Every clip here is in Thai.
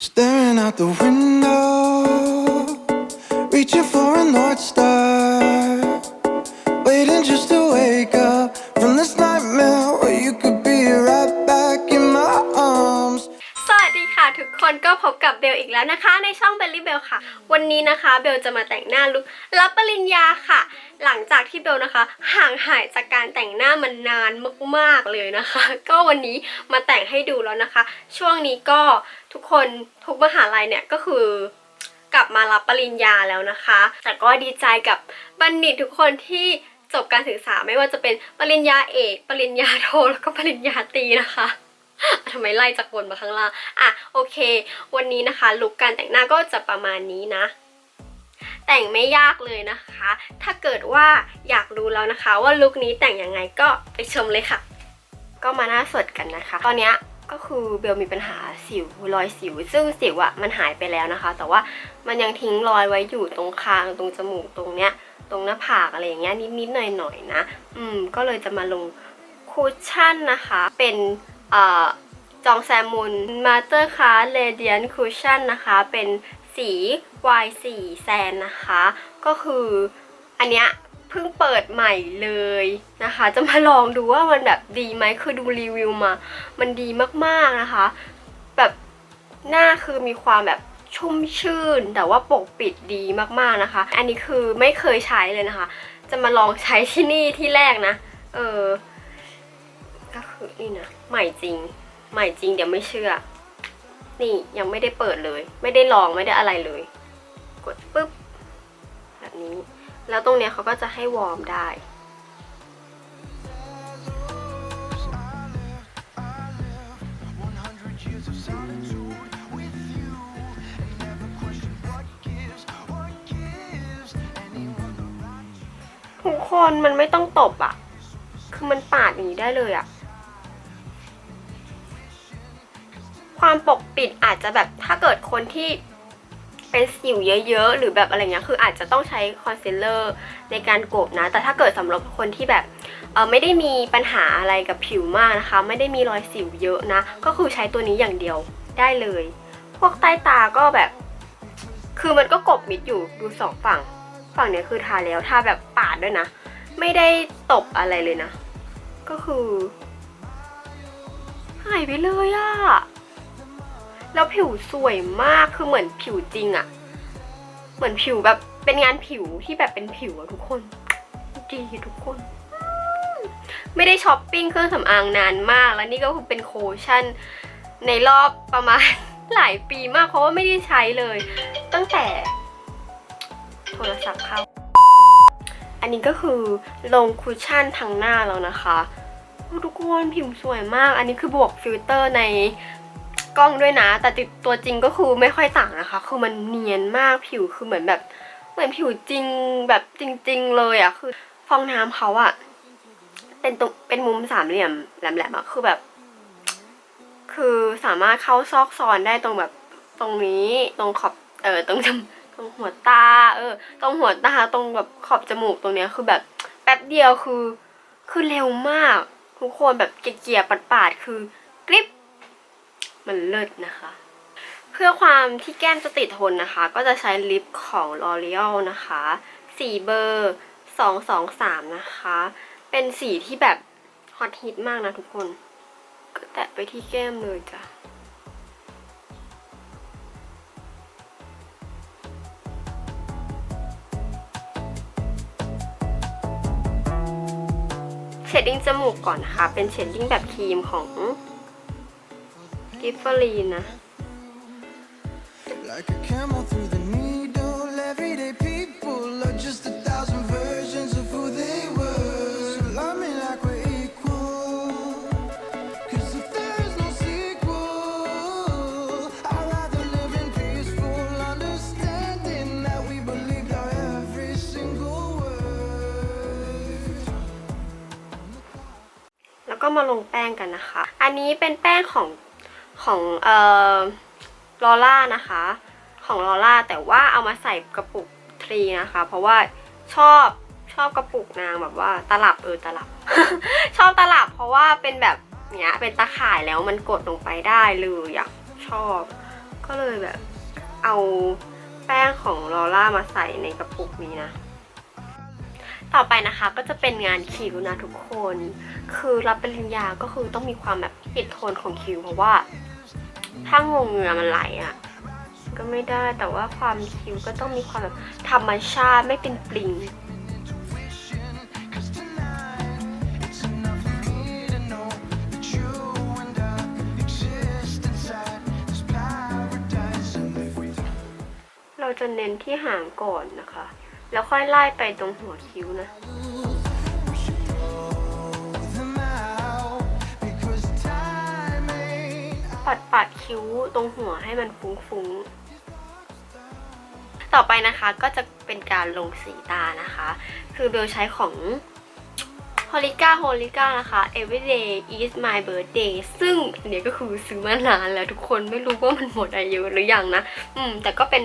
Staring out the window, reaching for a North Star. ค่ะทุกคนก็พบกับเบลอีกแล้วนะคะ ในช่องเบลลี่เบลค่ะ วันนี้นะคะเบลจะมาแต่งหน้าลุครับปริญญาค่ะ หลังจากที่เบลนะคะ ห่างหายจากการแต่งหน้ามันนานมากๆเลยนะคะ ก็วันนี้มาแต่งให้ดูแล้วนะคะ ช่วงนี้ก็ทุกคนทุกมหาลัยเนี่ยก็คือกลับมารับปริญญาแล้วนะคะ แต่ก็ดีใจกับบัณฑิตทุกคนที่จบการศึกษาไม่ว่าจะเป็นปริญญาเอก ปริญญาโทแล้วก็ปริญญาตรีนะคะ ทำไมไล่จากบนมาข้างล่าง อะโอเค วันนี้นะคะลุคการแต่งหน้าก็จะประมาณนี้นะ แต่งไม่ยากเลยนะคะ ถ้าเกิดว่าอยากรู้แล้วนะคะ ว่าลุคนี้แต่งยังไงก็ไปชมเลยค่ะ ก็มาหน้าสดกันนะคะ ตอนนี้ก็คือเบลมีปัญหาสิวรอยสิว ซึ่งสิวอะมันหายไปแล้วนะคะ แต่ว่ามันยังทิ้งรอยไว้อยู่ตรงคางตรงจมูกตรงเนี้ย ตรงหน้าผากอะไรอย่างเงี้ยนิดๆหน่อยๆนะอืมก็เลยจะมาลงคุชชั่นนะคะ เป็น จองแซมมุนมาสเตอร์คาร์เรเดียนคุชชั่นนะคะ เป็นสี Y4 แซนนะคะ ก็คืออันเนี้ยเพิ่งเปิดใหม่เลยนะคะ จะมาลองดูว่ามันแบบดีไหมคือดูรีวิวมา มันดีมากๆนะคะ แบบหน้าคือมีความแบบชุ่มชื่น แต่ว่าปกปิดดีมากๆนะคะ อันนี้คือไม่เคยใช้เลยนะคะ จะมาลองใช้ที่นี่ที่แรกนะ เออ คือนี่นะใหม่จริง ใหม่จริงเดี๋ยวไม่เชื่อ นี่ยังไม่ได้เปิดเลย ไม่ได้ลองไม่ได้อะไรเลย กดปุ๊บแบบนี้ แล้วตรงเนี้ยเขาก็จะให้วอร์มได้ทุกคนมันไม่ต้องตบอะคือมันปาดอย่างนี้ได้เลยอะ ความปกปิดอาจจะแบบถ้าเกิดคนที่เป็นสิวเยอะๆ หรือแบบอะไรเงี้ยคืออาจจะต้องใช้คอนซีลเลอร์ในการกบนะ แต่ถ้าเกิดสำหรับคนที่แบบเออไม่ได้มีปัญหาอะไรกับผิวมากนะคะ ไม่ได้มีรอยสิวเยอะนะ ก็คือใช้ตัวนี้อย่างเดียวได้เลย พวกใต้ตาก็แบบ คือมันก็กบมิดอยู่ดูสองฝั่ง ฝั่งเนี้ยคือทาแล้วทาแบบปาดด้วยนะ ไม่ได้ตบอะไรเลยนะ ก็คือหายไปเลยอะ แล้วผิวสวยมากคือเหมือนผิวจริงอะเหมือนผิวแบบเป็นงานผิวที่แบบเป็นผิวอะทุกคนดีทุกคน ไม่ได้ช้อปปิ้งเครื่องสำอางนานมากแล้วนี่ก็คือเป็นโคชั่นในรอบประมาณหลายปีมากเพราะว่าไม่ได้ใช้เลย ตั้งแต่ โทรศัพท์เข้า อันนี้ก็คือลงคุชชั่นทางหน้าแล้วนะคะโอ้ทุกคนผิวสวยมาก อันนี้คือบวกฟิลเตอร์ใน กล้องด้วยนะ แต่ติดตัวจริงก็คือไม่ค่อยต่างนะคะ คือมันเนียนมากผิวคือเหมือนแบบ เหมือนผิวจริงแบบจริง ๆ เลยอะคือ ฟองน้ำเขาอะเป็นตรงเป็นมุมสามเหลี่ยมแหลมๆอะคือแบบ คือสามารถเข้าซอกซอนได้ตรงแบบตรงนี้ตรงขอบเออตรงจมตรงหัวตา เออ ตรงหัวตาตรงแบบขอบจมูกตรงเนี้ยคือแบบแป๊บเดียวคือ คือเร็วมากทุกคนแบบเกียร์ๆปาดๆคือกริบ มันเลิศนะคะ เพื่อความที่แก้มจะติดทนนะคะ ก็จะใช้ลิปของ L'Oreal นะคะสีเบอร์ 223 นะคะ เป็นสีที่แบบฮอตฮิตมากนะทุกคน ก็แตะไปที่แก้มเลยจ้ะเชดดิ้งจมูกก่อนนะคะ เป็นเชดดิ้งแบบครีมของ กิฟเฟอรีนนะ Like a camel through the needle, everyday people are just a thousand versions of who they were. So love me like we're equal. Cause if there's no sequel, I'd rather live in peaceful understanding that we believed our every single word. แล้วก็มาลงแป้งกันนะคะ อันนี้เป็นแป้งของ ของเอ่อลอล่านะคะ ของลอล่าแต่ว่าเอามาใส่กระปุกทรีนะคะ เพราะว่าชอบชอบกระปุกนางแบบว่าตลับเออตลับ ชอบตลับเพราะว่าเป็นแบบเนี้ยเป็นตะข่ายแล้วมันกดลงไปได้เลยอยากชอบ ก็เลยแบบเอาแป้งของลอร่ามาใส่ในกระปุกนี้นะต่อไปนะคะก็จะเป็นงานคิ้วนะทุกคน คือรับปริญญาก็คือต้องมีความแบบปิดโทนของคิ้วเพราะว่า ถ้างงเหงื่อมันไหลอะ่ะ ก็ไม่ได้แต่ว่าความคิ้วก็ต้องมีความแบบธรรมชาติไม่เป็นปลิงเราจะเน้นที่หางก่อนนะคะ แล้วค่อยไล่ไปตรงหัวคิ้วนะ ปัดปัดคิ้วตรงหัวให้มันฟุ้งๆ ต่อไปนะคะก็จะเป็นการลงสีตานะคะ คือเบลใช้ของ h o l i c a h o l i c a นะคะ Everyday is my birthday ซึ่งเนี้ยก็คือซื้อมานานแล้วทุกคนไม่รู้ว่ามันหมดอายุหรือยังนะ อืม แต่ก็เป็น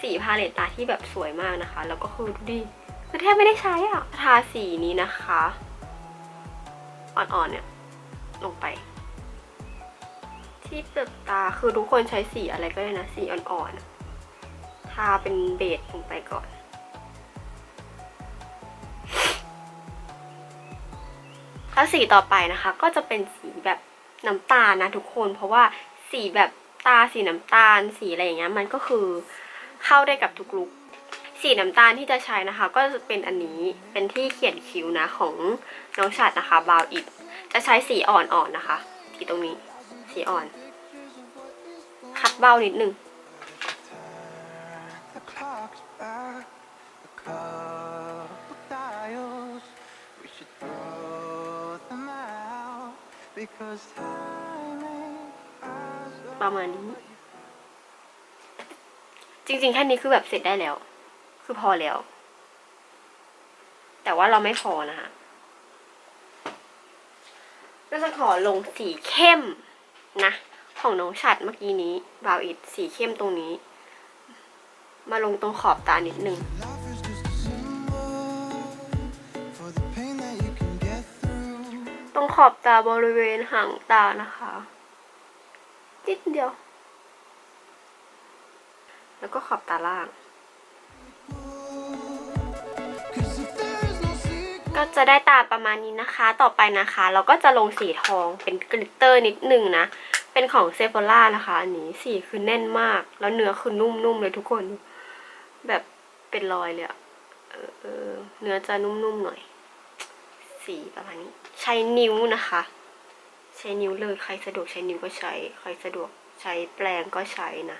สีพาเลตตาที่แบบสวยมากนะคะ แล้วก็คือดูดิคือแทบไม่ได้ใช้อะทาสีนี้นะคะ อ่อนๆเนี่ย ลงไป ที่เปลือกตาคือทุกคนใช้สีอะไรก็ได้นะ สีอ่อนๆ ทาเป็นเบสลงไปก่อน แล้วสีต่อไปนะคะ ก็จะเป็นสีแบบน้ำตาลนะทุกคน เพราะว่าสีแบบตาสีน้ำตาล สีอะไรอย่างเงี้ยมันก็คือเข้าได้กับทุกลุคสีน้ำตาลที่จะใช้นะคะ ก็จะเป็นอันนี้เป็นที่เขียนคิ้วนะของน้องฉัดนะคะบาวอิดจะใช้สีอ่อนๆนะคะที่ตรงนี้ สีอ่อน คัดเบ้านิดนึงประมาณนี้ จริงๆ แค่นี้คือแบบเสร็จได้แล้ว คือพอแล้ว แต่ว่าเราไม่พอนะคะก็จะขอลงสีเข้ม นะ ของน้องฉัดเมื่อกี้นี้บาวอิดสีเข้มตรงนี้ มาลงตรงขอบตานิดนึง Life is just a symbol for the pain that you can get through. ตรงขอบตาบริเวณหางตานะคะนิดเดียว แล้วก็ขอบตาล่าง ก็จะได้ตาประมาณนี้นะคะ ต่อไปนะคะ เราก็จะลงสีทองเป็นกลิตเตอร์นิดนึงนะ เป็นของเซฟ h ล่านะคะ อันนี้สีคือแน่นมาก แล้วเนื้อคือนุ่มๆเลยทุกคน แบบเป็นรอยเลยอะเออเออเนื้อจะนุ่มๆหน่อย สีประมาณนี้ ใช้นิ้วนะคะ ใช้นิ้วเลย ใครสะดวกใช้นิ้วก็ใช้ ใครสะดวกใช้แปรงก็ใช้นะ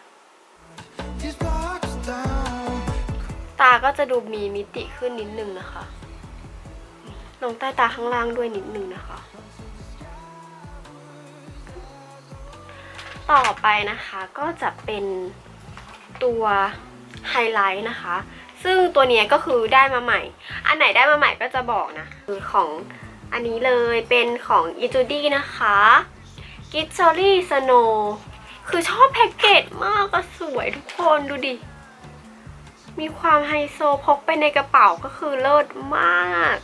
ตาก็จะดูมีมิติขึ้นนิดนึงนะคะ ลงใต้ตาข้างล่างด้วยนิดนึงนะคะ ต่อไปนะคะก็จะเป็นตัวไฮไลท์นะคะ ซึ่งตัวนี้ก็คือได้มาใหม่ อันไหนได้มาใหม่ก็จะบอกนะคือของอันนี้เลยเป็นของ e t u d y นะคะ g i t s o r y Snow คือชอบแพ็กเกจมากก็สวยทุกคนดูดิ มีความไฮโซพกไปในกระเป๋าก็คือเลิศมาก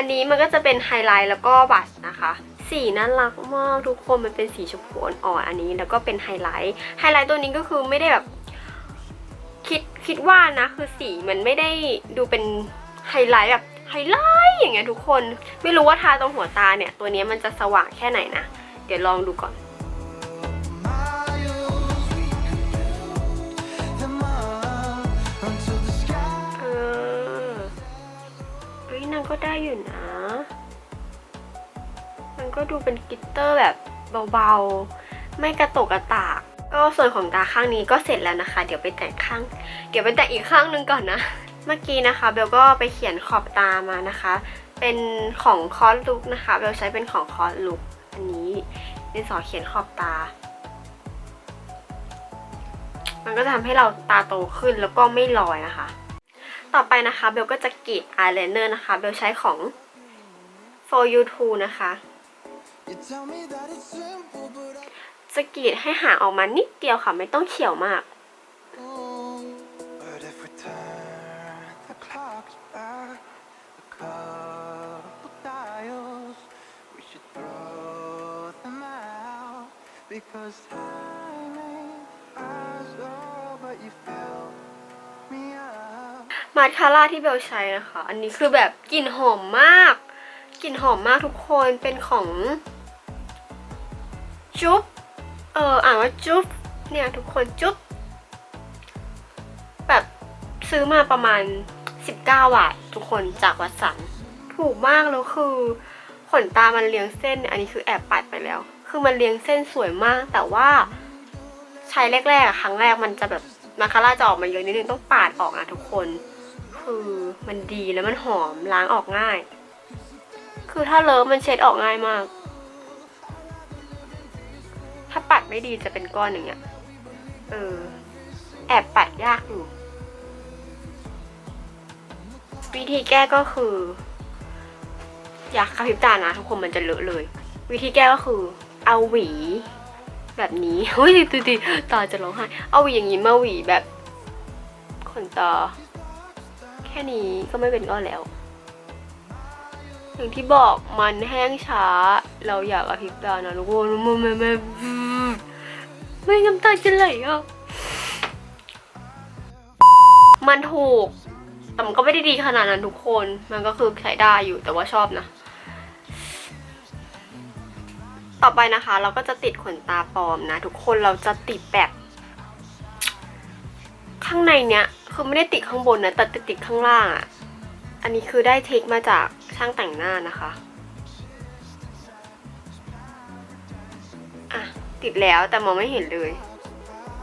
อันนี้มันก็จะเป็นไฮไลท์แล้วก็บัสนะคะสีน่ารักมากทุกคนมันเป็นสีชมพูอ่อนๆอันนี้ แล้วก็เป็นไฮไลท์ไฮไลท์ตัวนี้ก็คือไม่ได้แบบคิดคิดว่านะคือสีมันไม่ได้ดูเป็นไฮไลท์แบบไฮไลท์อย่างเงี้ยทุกคน ไม่รู้ว่าทาตรงหัวตาเนี่ย ตัวนี้มันจะสว่างแค่ไหนนะ เดี๋ยวลองดูก่อนางก็ได้อยู่นะ มันก็ดูเป็นกิตเตอร์แบบเบาๆ ไม่กระตกกระตาก ก็ส่วนของตาข้างนี้ก็เสร็จแล้วนะคะ เดี๋ยวไปแต่งข้าง เดี๋ยวไปแต่งอีกข้างนึงก่อนนะ เมื่อกี้นะคะเบลก็ไปเขียนขอบตามานะคะ เป็นของคอสลุกนะคะเบลใช้เป็นของคอสลุกอันนี้ดินสอเขียนขอบตา มันก็จะทำให้เราตาโตขึ้นแล้วก็ไม่ลอยนะคะ ต่อไปนะคะเบลก็จะกรีดอายไลเนอร์นะคะเบลใช้ของ for you too นะคะจะกรีดให้หางออกมานิดเดียวค่ะ ไม่ต้องเขียวมาก don't. มาสคาร่าที่เบลใช้นะคะ อันนี้คือแบบกลิ่นหอมมาก กลิ่นหอมมากทุกคน เป็นของ จุ๊บ เอออ่านว่าจุ๊บ เนี่ยทุกคนจุ๊บ แบบซื้อมาประมาณ 19 บาททุกคนจากวัดสัน ถูกมากแล้วคือขนตามันเรียงเส้น อันนี้คือแอบปัดไปแล้ว คือมันเรียงเส้นสวยมาก แต่ว่าใช้แรกๆครั้งแรกมันจะแบบมาคาร่าจะออกมาเยอะนิดนึงต้องปาดออกนะทุกคน คือมันดีแล้วมันหอมล้างออกง่าย คือถ้าเลอะมันเช็ดออกง่ายมาก ถ้าปัดไม่ดีจะเป็นก้อนอย่างเงี้ยเออ แอบปัดยากอยู่ วิธีแก้ก็คือ อยากกระพริบตานะทุกคนมันจะเลอะเลย วิธีแก้ก็คือ เอาหวี แบบนี้เฮ้ยดูดิตาจะร้องไห้เอาหวีอย่างนี้มาหวีแบบขนตา ค่นี้ก็ไม่เป็นก้อนแล้ว อย่างที่บอกมันแห้งช้า เราอยากกระพริบตานะทุกคนมันไม่ไม่ไม่น้ำตาจะไหลอะมันถูกแต่มันก็ไม่ได้ดีขนาดนั้นทุกคน มันก็คือใช้ได้อยู่แต่ว่าชอบนะ ต่อไปนะคะ เราก็จะติดขนตาปลอมนะ ทุกคนเราจะติดแบบ ข้างในเนี้ยคือไม่ได้ติดข้างบนนะแต่ติดติดข้างล่างอะ่ะ อันนี้คือได้เทคมาจากช่างแต่งหน้านะคะอะติดแล้วแต่มองไม่เห็นเลย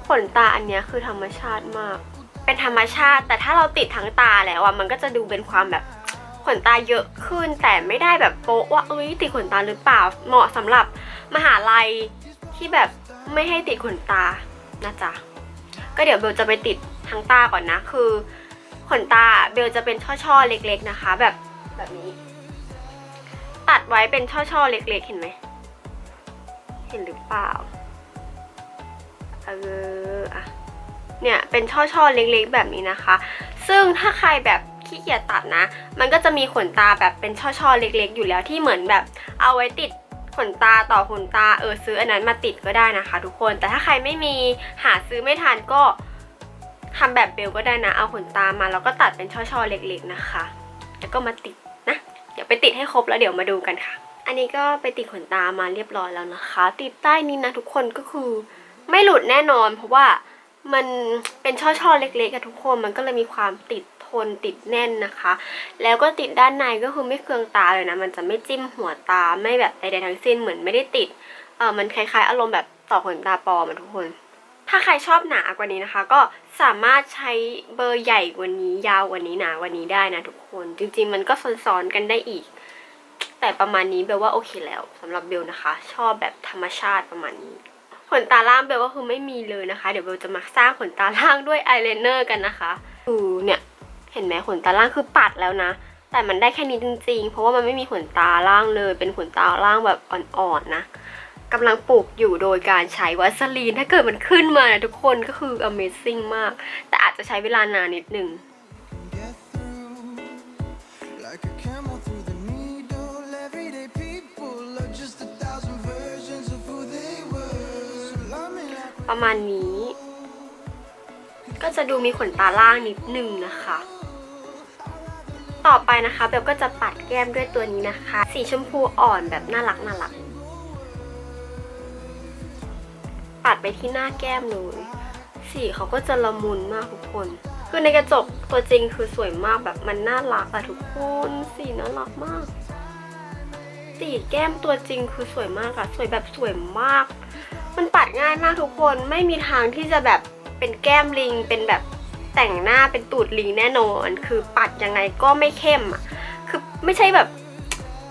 ขนตาอันเนี้ยคือธรรมชาติมาก เป็นธรรมชาติ แต่ถ้าเราติดทั้งตาแล้วอะมันก็จะดูเป็นความแบบขนตาเยอะขึ้น แต่ไม่ได้แบบโป๊ะว่าเอ้ยติดขนตาหรือเปล่าเหมาะสำหรับมหาลัยที่แบบไม่ให้ติดขนตานะจ๊ะก็เดี๋ยวเบลจะไปติด ทั้งตาก่อนนะ คือขนตาเบลจะเป็นช่อๆเล็ก ๆนะคะ แบบแบบนี้ ตัดไว้เป็นช่อๆเล็ก ๆ เห็นไหมเห็นหรือเปล่าเอออะเนี่ยเป็นช่อๆเล็กๆ แบบนี้นะคะ ซึ่งถ้าใครแบบขี้เกียจตัดนะ มันก็จะมีขนตาแบบเป็นช่อๆเล็ก ๆ อยู่แล้วที่เหมือนแบบ เอาไว้ติดขนตาต่อขนตาเออซื้ออันนั้นมาติดก็ได้นะคะ ทุกคนแต่ถ้าใครไม่มีหาซื้อไม่ทันก็ ทำแบบเบลก็ได้นะ เอาขนตามาแล้วก็ตัดเป็นช่อๆเล็กๆนะคะ แล้วก็มาติดนะ เดี๋ยวไปติดให้ครบแล้วเดี๋ยวมาดูกันค่ะ อันนี้ก็ไปติดขนตามาเรียบร้อยแล้วนะคะ ติดใต้นี้นะทุกคนก็คือไม่หลุดแน่นอน เพราะว่ามันเป็นช่อๆเล็กๆอะทุกคนมันก็เลยมีความติดทนติดแน่นนะคะ แล้วก็ติดด้านในก็คือไม่เคืองตาเลยนะ มันจะไม่จิ้มหัวตาไม่แบบใดๆทั้งสิ้นเหมือนไม่ได้ติดเออมันคล้ายๆ อารมณ์แบบต่อขนตาปลอมทุกคน ถ้าใครชอบหนากว่านี้นะคะ ก็สามารถใช้เบอร์ใหญ่กว่านี้ ยาวกว่านี้หนากว่านี้ได้นะทุกคน จริง ๆ มันก็ซ้อนๆกันได้อีก แต่ประมาณนี้เบลว่าโอเคแล้วสำหรับเบลนะคะ ชอบแบบธรรมชาติประมาณนี้ขนตาล่างเบลก็คือไม่มีเลยนะคะ เดี๋ยวเบลจะมาสร้างขนตาล่างด้วยอายไลเนอร์กันนะคะคือเนี่ยเห็นไหมขนตาล่างคือปัดแล้วนะ แต่มันได้แค่นี้จริง ๆ เพราะว่ามันไม่มีขนตาล่างเลย เป็นขนตาล่างแบบอ่อนๆนะ กำลังปลูกอยู่โดยการใช้วัสลีน ถ้าเกิดมันขึ้นมานะทุกคนก็คือ amazing มาก แต่อาจจะใช้เวลานานนิดนึง get through like a camel through the needle. Everyday people are just a thousand versions of who they were. So love me like ประมาณนี้ ก็จะดูมีขนตาล่างนิดนึงนะคะ ต่อไปนะคะเบลก็จะปัดแก้มด้วยตัวนี้นะคะ สีชมพูอ่อนแบบน่ารักน่ารัก ไปที่หน้าแก้มเลยสีเขาก็จะละมุนมากทุกคน คือในกระจกตัวจริงคือสวยมากแบบมันน่ารักอะทุกคนสีน่ารักมาก สีแก้มตัวจริงคือสวยมากอะสวยแบบสวยมาก มันปัดง่ายมากทุกคนไม่มีทางที่จะแบบเป็นแก้มลิง เป็นแบบแต่งหน้าเป็นตูดลิงแน่นอน คือปัดยังไงก็ไม่เข้มอะคือไม่ใช่แบบ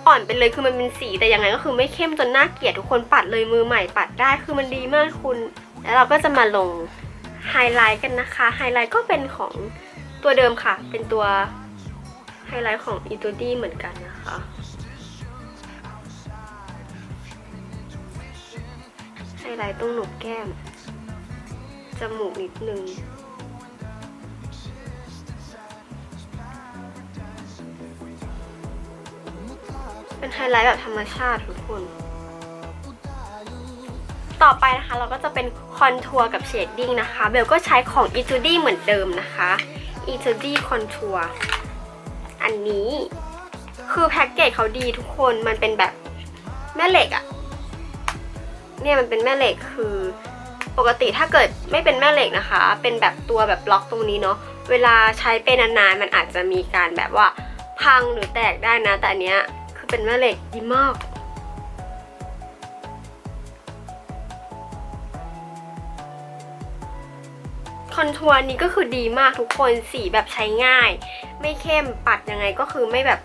อ่อนไปเลยคือมันเป็นสีแต่ยังไงก็คือไม่เข้มจนน่าเกลียดทุกคนปัดเลยมือใหม่ปัดได้คือมันดีมากคุณ แล้วเราก็จะมาลงไฮไลท์กันนะคะไฮไลท์ก็เป็นของตัวเดิมค่ะ เป็นตัวไฮไลท์ของอีตูดี้เหมือนกันนะคะไฮไลท์ตรงหนกแก้มจมูกนิดนึง เป็นไฮไลท์แบบธรรมชาติทุกคน ต่อไปนะคะเราก็จะเป็นคอนทัวร์กับเชดดิ้งนะคะ เบลก็ใช้ของ e t u d y เหมือนเดิมนะคะ e t e r d y Contour อันนี้คือแพ็กเกจเขาดีทุกคน มันเป็นแบบแม่เหล็กอะเนี่ยมันเป็นแม่เหล็กคือปกติถ้าเกิดไม่เป็นแม่เหล็กนะคะ เป็นแบบตัวแบบล็อกตรงนี้เนาะ เวลาใช้ไปนานๆ มันอาจจะมีการแบบว่าพังหรือแตกได้นะ แต่อันเนี้ย เป็นแม่เหล็กดีมาก คอนทัวร์นี้ก็คือดีมากทุกคนสีแบบใช้ง่าย ไม่เข้มปัดยังไงก็คือไม่แบบ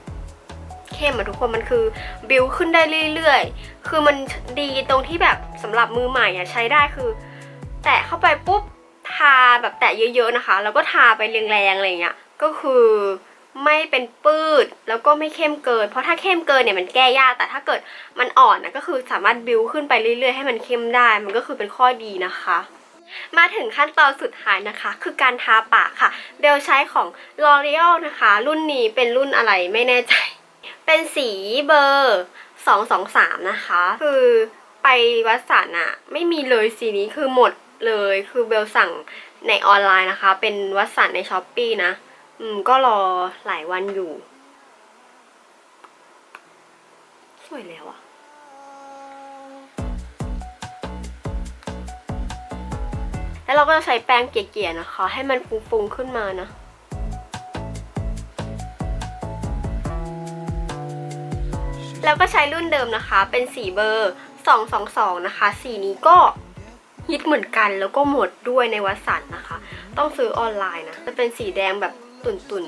เข้มอะทุกคนมันคือบิวขึ้นได้เรื่อยๆ คือมันดีตรงที่แบบสำหรับมือใหม่อะใช้ได้คือ แตะเข้าไปปุ๊บทาแบบแตะเยอะๆนะคะ แล้วก็ทาไปแรงๆอะไรเงี้ยก็คือ ไม่เป็นปืดแล้วก็ไม่เข้มเกิน เพราะถ้าเข้มเกินเนี่ยมันแก้ยากแต่ถ้าเกิดมันอ่อนนะก็คือสามารถบิวขึ้นไปเรื่อยๆให้มันเข้มได้ มันก็คือเป็นข้อดีนะคะ มาถึงขั้นตอนสุดท้ายนะคะ คือการทาปากค่ะเบลใช้ของ L'Oreal นะคะ รุ่นนี้เป็นรุ่นอะไรไม่แน่ใจ เป็นสีเบอร์ 223 นะคะ คือไปวัดสันอะไม่มีเลยสีนี้คือหมดเลยคือเบลสั่งในออนไลน์นะคะ เป็นวัดสันในช้อปปีนะ อืม ก็รอหลายวันอยู่ สวยแล้วอะแล้วเราก็จะใช้แป้งเกลี่ยๆนะคะ ให้มันฟุ้งๆขึ้นมานะแล้วก็ใช้รุ่นเดิมนะคะ เป็นสีเบอร์ 222 นะคะ สีนี้ก็ฮิตเหมือนกันแล้วก็หมดด้วยในวัสันนะคะ ต้องซื้อออนไลน์นะ จะเป็นสีแดงแบบ ตุนตุน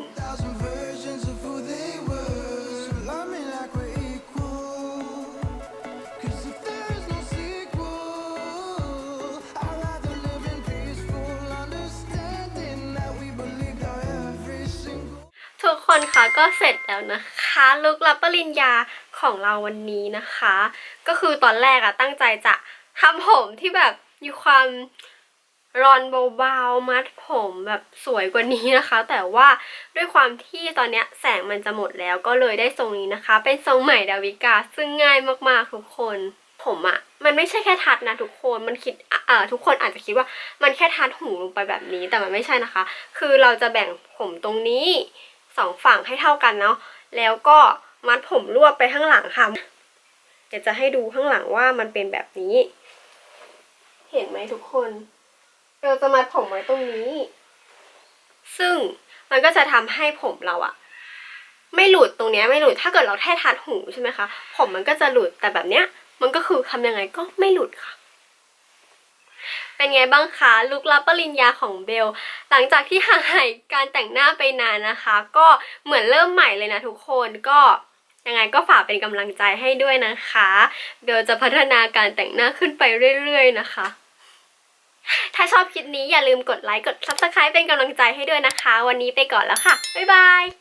ทุกคนคะก็เสร็จแล้วนะคะลุกรับปริญญาของเราวันนี้นะคะ ก็คือตอนแรกอะตั้งใจจะทำผมที่แบบมีความ รอนเบาๆ มัดผมแบบสวยกว่านี้นะคะ แต่ว่าด้วยความที่ตอนนี้แสงมันจะหมดแล้วก็เลยได้ทรงนี้นะคะ เป็นทรงใหม่ดาวิกา ซึ่งง่ายมากๆทุกคนผมอะมันไม่ใช่แค่ทัดนะทุกคนมันคิดเอ่อทุกคนอาจจะคิดว่ามันแค่ทัดหูลงไปแบบนี้แต่มันไม่ใช่นะคะ คือเราจะแบ่งผมตรงนี้สองฝั่งให้เท่ากันเนาะแล้วก็มัดผมรวบไปข้างหลังค่ะเดี๋ยวจะให้ดูข้างหลังว่ามันเป็นแบบนี้ เห็นไหมทุกคน เราจะมัดผมไว้ตรงนี้ ซึ่งมันก็จะทำให้ผมเราอะไม่หลุดตรงเนี้ยไม่หลุดถ้าเกิดเราแค่ทัดหูใช่ไหมคะ ผมมันก็จะหลุดแต่แบบเนี้ย มันก็คือทำยังไงก็ไม่หลุดค่ะ เป็นไงบ้างคะลุกรับปริญญาของเบล หลังจากที่ห่างหายการแต่งหน้าไปนานนะคะ ก็เหมือนเริ่มใหม่เลยนะทุกคนก็ยังไงก็ฝากเป็นกำลังใจให้ด้วยนะคะ เบลจะพัฒนาการแต่งหน้าขึ้นไปเรื่อยๆนะคะ ถ้าชอบคลิปนี้อย่าลืมกดไลค์กด subscribe เป็นกำลังใจให้ด้วยนะคะ วันนี้ไปก่อนแล้วค่ะ บ๊ายบาย